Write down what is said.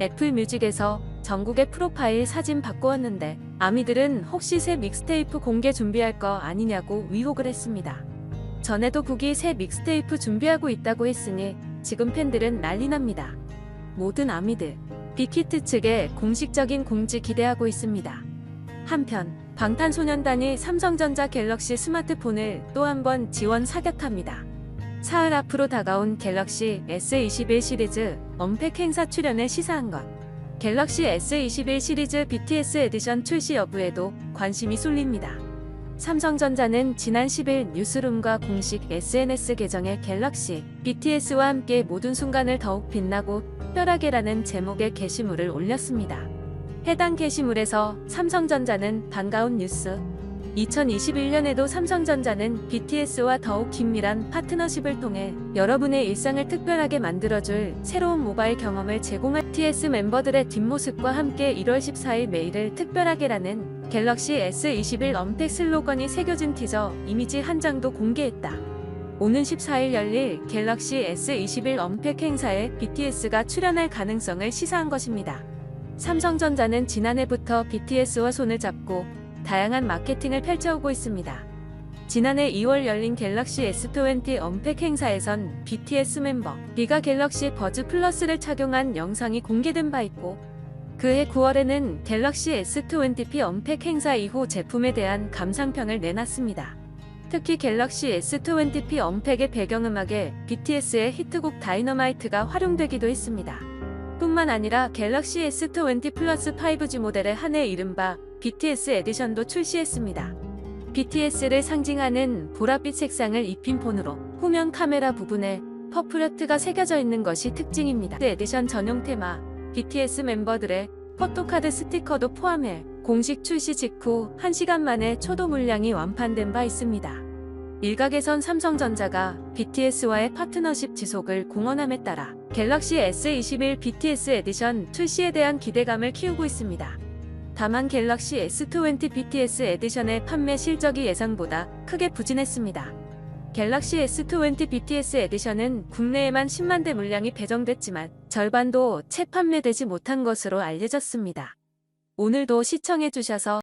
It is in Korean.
애플 뮤직에서 전국의 프로파일 사진 바꾸었는데 아미들은 혹시 새 믹스테이프 공개 준비할 거 아니냐고 위혹을 했습니다. 전에도 국이 새 믹스테이프 준비하고 있다고 했으니 지금 팬들은 난리 납니다. 모든 아미들, 빅히트 측의 공식적인 공지 기대하고 있습니다. 한편 방탄소년단이 삼성전자 갤럭시 스마트폰을 또 한 번 지원 사격합니다. 사흘 앞으로 다가온 갤럭시 S21 시리즈 언팩 행사 출연을 시사한 것. 갤럭시 S21 시리즈 BTS 에디션 출시 여부에도 관심이 쏠립니다. 삼성전자는 지난 10일 뉴스룸과 공식 SNS 계정에 갤럭시 BTS와 함께 모든 순간을 더욱 빛나고 특별하게라는 제목의 게시물을 올렸습니다. 해당 게시물에서 삼성전자는 반가운 뉴스 2021년에도 삼성전자는 BTS와 더욱 긴밀한 파트너십을 통해 여러분의 일상을 특별하게 만들어줄 새로운 모바일 경험을 제공할 BTS 멤버들의 뒷모습과 함께 1월 14일 메일을 특별하게라는 갤럭시 S21 언팩 슬로건이 새겨진 티저 이미지 한 장도 공개했다. 오는 14일 열릴 갤럭시 S21 언팩 행사에 BTS가 출연할 가능성을 시사한 것입니다. 삼성전자는 지난해부터 BTS와 손을 잡고 다양한 마케팅을 펼쳐오고 있습니다. 지난해 2월 열린 갤럭시 S20 언팩 행사에선 BTS 멤버 비가 갤럭시 버즈 플러스를 착용한 영상이 공개된 바 있고 그해 9월에는 갤럭시 S20p 언팩 행사 이후 제품에 대한 감상평을 내놨습니다. 특히 갤럭시 S20p 언팩의 배경음악에 BTS의 히트곡 다이너마이트가 활용되기도 했습니다. 뿐만 아니라 갤럭시 S20 플러스 5G 모델의 한 해 이른바 BTS 에디션도 출시했습니다. BTS를 상징하는 보랏빛 색상을 입힌 폰으로 후면 카메라 부분에 퍼플레트가 새겨져 있는 것이 특징입니다. 에디션 전용 테마 BTS 멤버들의 포토카드 스티커도 포함해 공식 출시 직후 1시간 만에 초도 물량이 완판된 바 있습니다. 일각에선 삼성전자가 BTS와의 파트너십 지속을 공언함에 따라 갤럭시 S21 BTS 에디션 출시에 대한 기대감을 키우고 있습니다. 다만 갤럭시 S20 BTS 에디션의 판매 실적이 예상보다 크게 부진했습니다. 갤럭시 S20 BTS 에디션은 국내에만 10만 대 물량이 배정됐지만 절반도 채 판매되지 못한 것으로 알려졌습니다. 오늘도 시청해주셔서